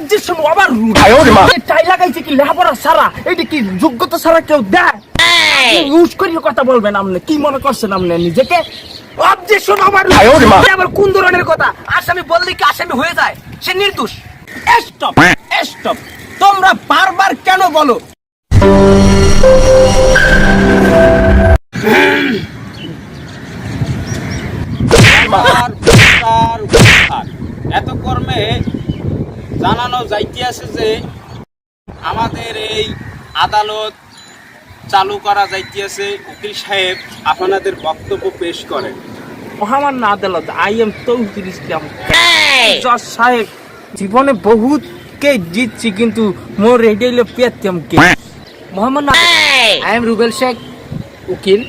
Objection আবার rule টাই লাগাইছে কি লেখাপড়া সারা এটা কি যোগ্যতা সারা কেউ দেয়? ইউজ করিয়ে কথা বলবেন আপনি কি মনে করছেন আপনি নিজেকে? অবজেকশন আবার আবার কোন ধরনের কথা? আসামি বললে কি আসামি হয়ে যায়? সে নির্দোষ। স্টপ স্টপ তোমরা বারবার কেন বলো। এত কর্মে জানানো যাইতেছে যে আমাদের এই আদালত চালু করা যাইতেছে উকিল সাহেব আপনাদের বক্তব্য পেশ করেন। মহামান্য আদালত আই এম তৌহিদুল ইসলাম। জজ সাহেব জীবনে বহুত কে জিতছি কিন্তু মোর রেডিও পেতাম কে মোহাম্মদ আই এম রুবেল শেখ উকিল।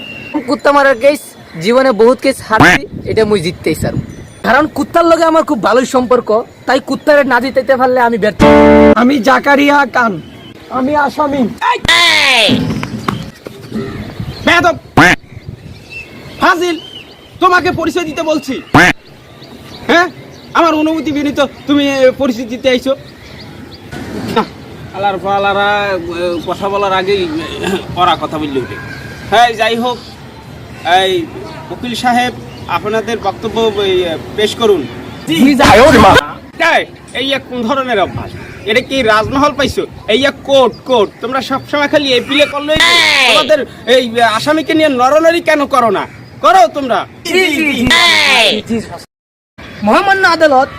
কুত্তা মারার কেস জীবনে বহুত কেস হারছি এটা মুই জিততেই স্যার কারণ কুত্তার লগে আমার খুব ভালোই সম্পর্ক তাই কুত্তারে না জিতাইতে পারলে আমি ব্যর্থ। আমি জাকারিয়া কান আমি আসামি। ফাজিল তোমাকে পরিচয় দিতে বলছি। হ্যাঁ? আমার অনুমতি বিনীত তুমি পরিচয় দিতে আইছো। আলার পালারা কথা বলার আগেই ওরা কথা বললে উঠে। হ্যাঁ যাই হোক এই উকিল সাহেব আপনাদের বক্তব্য পেশ করুন। এই, এক কোন ধরনের অভ্যাস? এটা কি রাজমহল পাইছো? এই এক কোর্ট কোর্ট তোমরা সবসময় খালি এপিলে করলে তোমাদের এই আসামিকে নিয়ে নরনারি কেন করো না? করো তোমরা। মহামান্য আদালত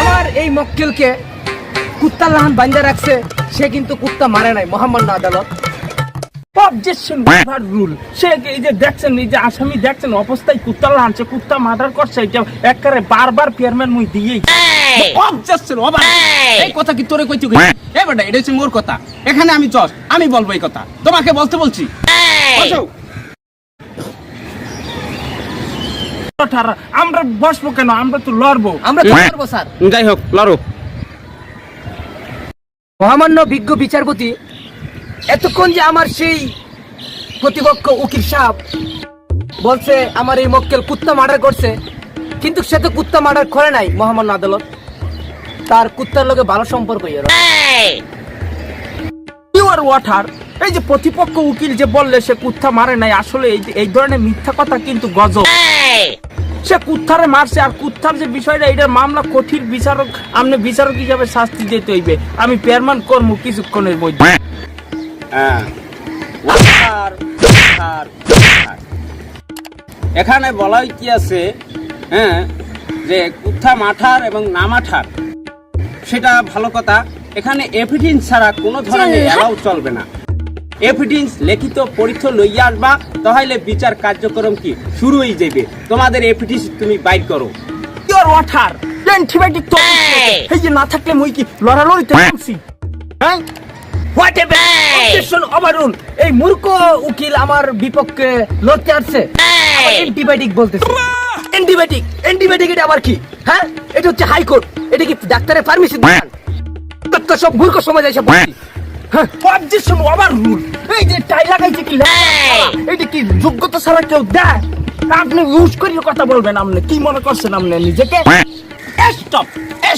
আমার এই মক্কেলকে কুত্তার লাহান বান্ধা রাখছে। সে কিন্তু কুত্তা মারে নাই মহামান্য আদালত। অবজেকশন আবার রুল সে এই যে দেখছেন এই যে আসামি দেখছেন অবস্থায় কুত্তা লানছে কুত্তা মার্ডার করছে এটা একবারে বারবার চেয়ারম্যান মুই দিয়েই। অবজেকশন অবাক এই! কথা কি তোরে কইতে কই এ বেটা এটা হচ্ছে মোর কথা। এখানে আমি জজ আমি বলব এই কথা। তোমাকে বলতে বলছি। বসো। আমরা বসবো কেন? আমরা তো লড়বো। আমরা কি করব স্যার। যাই হোক লড়ো। মহামান্য বিজ্ঞ বিচারপতি এতক্ষণ যে আমার সেই প্রতিপক্ষ উকিল সাহেব বলছে, আমার এই মক্কেল কুত্তা মার্ডার করছে। কিন্তু সে তো কুত্তা মার্ডার করে নাই মহামান্য আদালত। তার কুত্তার লোকে ভালো সম্পর্ক ওয়াটার এই যে প্রতিপক্ষ উকিল যে বললে, সে কুত্তা মারে নাই। আসলে এই ধরনের মিথ্যা কথা কিন্তু গজব। সে কুত্থারে মারছে, আর কুত্থার যে বিষয়টা এটার মামলা কঠিন বিচারক আপনি বিচারক হিসাবে শাস্তি দিতে হইবে। আমি পেয়ারমান করব কিছুক্ষণের মধ্যে। এখানে বলাই কি আছে হ্যাঁ যে কুত্থা মাঠার এবং না মাঠার সেটা ভালো কথা। এখানে এভিডেন্স ছাড়া কোনো ধরনের এলাও চলবে না। এভিডেন্স লিখিত পরীক্ষা লইয়া আসবা তাহলে বিচার কার্যক্রম কি? শুরু হয়ে যাবে তোমাদের এভিডেন্স তুমি বাইর করো। পিওর ওয়াটার অ্যান্টিবায়োটিক তো এই! যে না থাকলে মুই কি লড়ালড়িতে নামছি হ্যাঁ? হোয়াট অবজেকশন ওভাররুল এই মূর্খ উকিল আমার বিপক্ষে লড়তে আসছে। অ্যান্টিবায়োটিক বলতেছে। অ্যান্টিবায়োটিক অ্যান্টিবায়োটিক এটা আবার কি? হ্যাঁ? এটা হচ্ছে হাইকোর্ট এটা কি ডাক্তারের ফার্মেসি দোকান? তো সব মূর্খ সমাজ এসে বলছি হ্যাঁ? এই যে টাই লাগাইছে কি এটা কি যোগ্যতা ছাড়া কেউ দেয়? আপনি ইউজ করিয়ে কথা বলবেন আপনি। কি মনে করছেন আপনি নিজেকে? স্টপ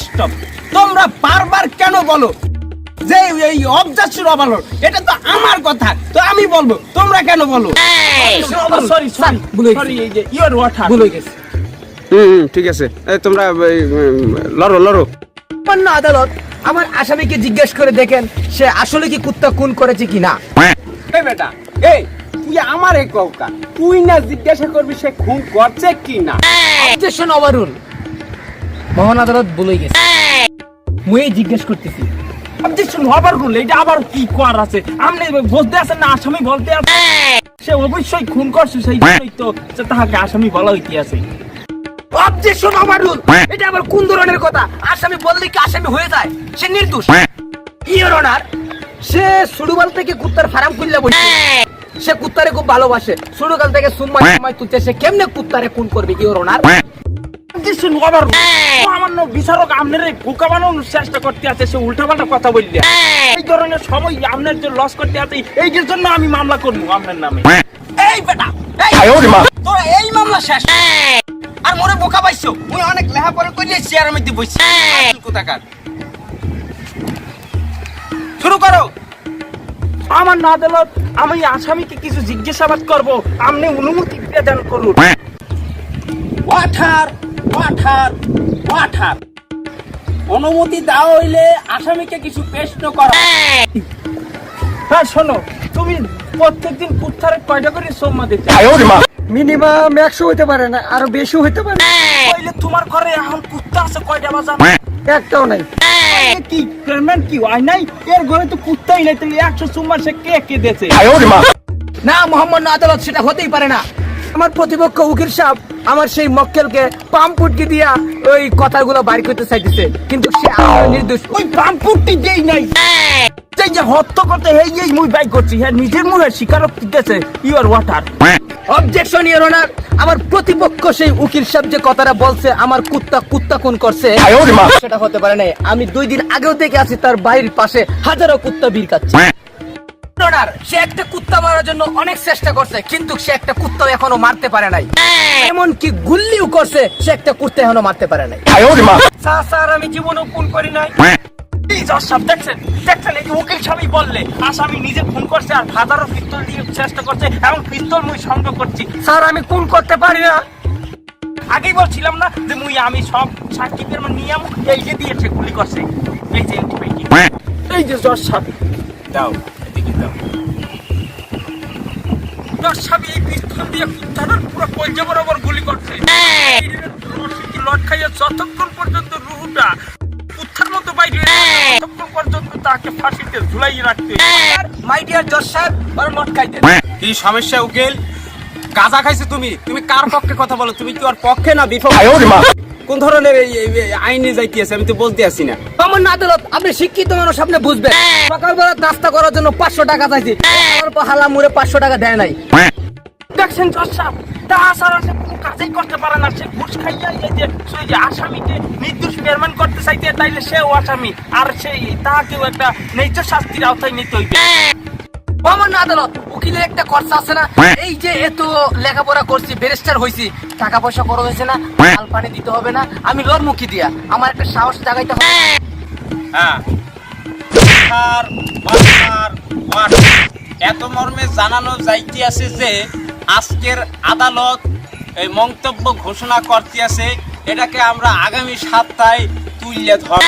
স্টপ তোমরা বারবার কেন বলো? যে এই অবজেকশন এটা তো আমার কথা। তো আমি বলব তোমরা কেন বলো? সরি সরি সরি এই যে ইওর ওয়াটার ভুল গেছে। হুম ঠিক আছে। তোমরা লড়ো লড়ো। আদালত আমার আসামিকে জিজ্ঞেস করে দেখেন সে আসলে কি কুত্তা খুন করেছে কি না এই বেটা এই তুই আমার এই কৌকা তুই না জিজ্ঞাসা করবি সে খুন করছে কি না অবজেকশন ওভাররুল মহান আদালত বলেই গেছে। মুই জিজ্ঞেস করতেছি অবজেকশন এটা আবার কি কর আছে? আপনি আছেন না আসামি বলতে আছে। সে অবশ্যই খুন করছে সেই জন্যই তো তাহাকে আসামি বলা হইতে আছে। অবজেকশন ওভাররুল এটা আবার কোন ধরনের কথা? আসামি বললে কি আসামি হয়ে যায়? সে নির্দোষ। ইওর অনার সে সুডুবাল থেকে কুত্তার ফার্ম খুললে বসে সে কুত্তারে খুব ভালোবাসে। সুডুকাল থেকে সুম্মাই তুলতে সে কেমনে কুত্তারে খুন করবে ইওর অনার অবজেকশন ওভাররুল সামান্য বিচারক আপনার বোকা বানানোর চেষ্টা করতে আছে সে উল্টাপাল্টা কথা বললে। এই ধরনের সময় আপনার যে লস করতে আছে এইটার জন্য আমি মামলা করব আপনার নামে। এই বেটা তোরা এই মামলা শেষ। আর মোরে বোকা পাইছো? মুই অনেক লেহা পরে করিয়ে চেয়ারের মধ্যে বসছি কোথাকার? শুরু করো। আমার না আমি আসামিকে কিছু জিজ্ঞাসাবাদ করব। আপনি অনুমতি প্রদান করুন। ওয়াঠার ওয়াঠার অনুমতি দেওয়া হইলে আসামিকে কিছু প্রশ্ন করো। হ্যাঁ শোনো তুমি প্রত্যেকদিন কুত্তারে কয়টা করে সোম্মা দিতে? মিনিমাম একশো হতে পারে না আরও বেশি হতে পারে। কইলে তোমার ঘরে এখন কুত্তা আছে কয়টা বাজার একটাও নাই। কি পেমেন্ট কি হয় নাই? এর ঘরে তো কুত্তাই নাই তাহলে একশো সোমবার সে কে কে দিয়েছে? না মোহাম্মদ আদালত সেটা হতেই পারে না। আমার প্রতিপক্ষ উকিল সাহেব আমার সেই মক্কেলকে পাম্পুটকি দিয়া ওই কথাগুলো বাড়ি করতে চাইতেছে। কিন্তু সে আমার নির্দোষ। ওই পাম্পুরটি দেই নাই। যে হত্যা করতে এই এই মুই বাই করছি। হ্যাঁ নিজের মুখে স্বীকারোক্তি গেছে your water objection your honour আমার প্রতিপক্ষ সেই উকিল সাহেব যে কথাটা বলছে আমার কুত্তা কুত্তা কোন করছে সেটা হতে পারে না আমি দুই দিন আগেও দেখে আছি তার বাড়ির পাশে হাজারো কুত্তা ভিড় কাচ্ছে অনার সে একটা কুত্তা মারার জন্য অনেক চেষ্টা করছে কিন্তু সে একটা কুত্তা এখনও মারতে পারে নাই। এমন কি গুল্লিও করছে সে একটা কুত্তা এখনও মারতে পারে নাই। স্যার স্যার আমি জীবনেও ফোন করি নাই। জজ সাহেব দেখছেন দেখছেন এই যে উকিল সাহেবই বললে আসামি নিজে ফোন করছে আর হাজারো পিস্তল দিয়ে চেষ্টা করছে এবং পিস্তল মুই সংগ্রহ করছি। স্যার আমি করতে পারি না। আগেই বলছিলাম না যে মুই আমি সব সাক্ষীদের নিয়ম এই যে দিয়েছে গুলি করছে। এই যে এই যে জজ সাহেব। দাও। এদিকে দাও জজ এই পিস্তল দিয়ে কুত্তাটার পুরো কলজে বরাবর গুলি করছে। লট খাইয়ে যতক্ষণ পর্যন্ত রুহুটা কুত্তার মতো বাইরে ততক্ষণ পর্যন্ত তাকে ফাঁসিতে ঝুলাই রাখতে মাই ডিয়ার জজ সাহেব আর কি সমস্যা উকিল? গাঁজা খাইছো তুমি? তুমি কার পক্ষে কথা বলো? তুমি কি ওর পক্ষে না বিপক্ষে? কোন ধরনের আইনে যাইতেছে আমি তো বলতে আসি না। আমার না আদালত আপনি শিক্ষিত মানুষ আপনি বুঝবেন। সকালবেলা নাস্তা করার জন্য পাঁচশো টাকা চাইছি। আমার হালা মুড়ে পাঁচশো টাকা দেয় নাই। দেখছেন কোনো কাজই করতে পারে না। সে ঘুষ এই যে সেই যে আসামিকে নির্দোষ করতে চাইতে তাইলে সেও আসামি। আর সেই তাহাকেও একটা ন্যায্য শাস্তির আওতায় নিতে হইবে। আমার না আদালত উকিলের একটা খরচা আছে না? এই যে এত লেখাপড়া করছি ব্যারিস্টার হইছি টাকা পয়সা খরচ হয়েছে না? মাল পানি দিতে হবে না আমি দিয়া? আমার একটা সাহস জাগাইতে হবে। হ্যাঁ। এত মর্মে জানানো যাইতে আছে যে আজকের আদালত এই মন্তব্য ঘোষণা করতে আছে এটাকে আমরা আগামী সপ্তাহে তুললে ধর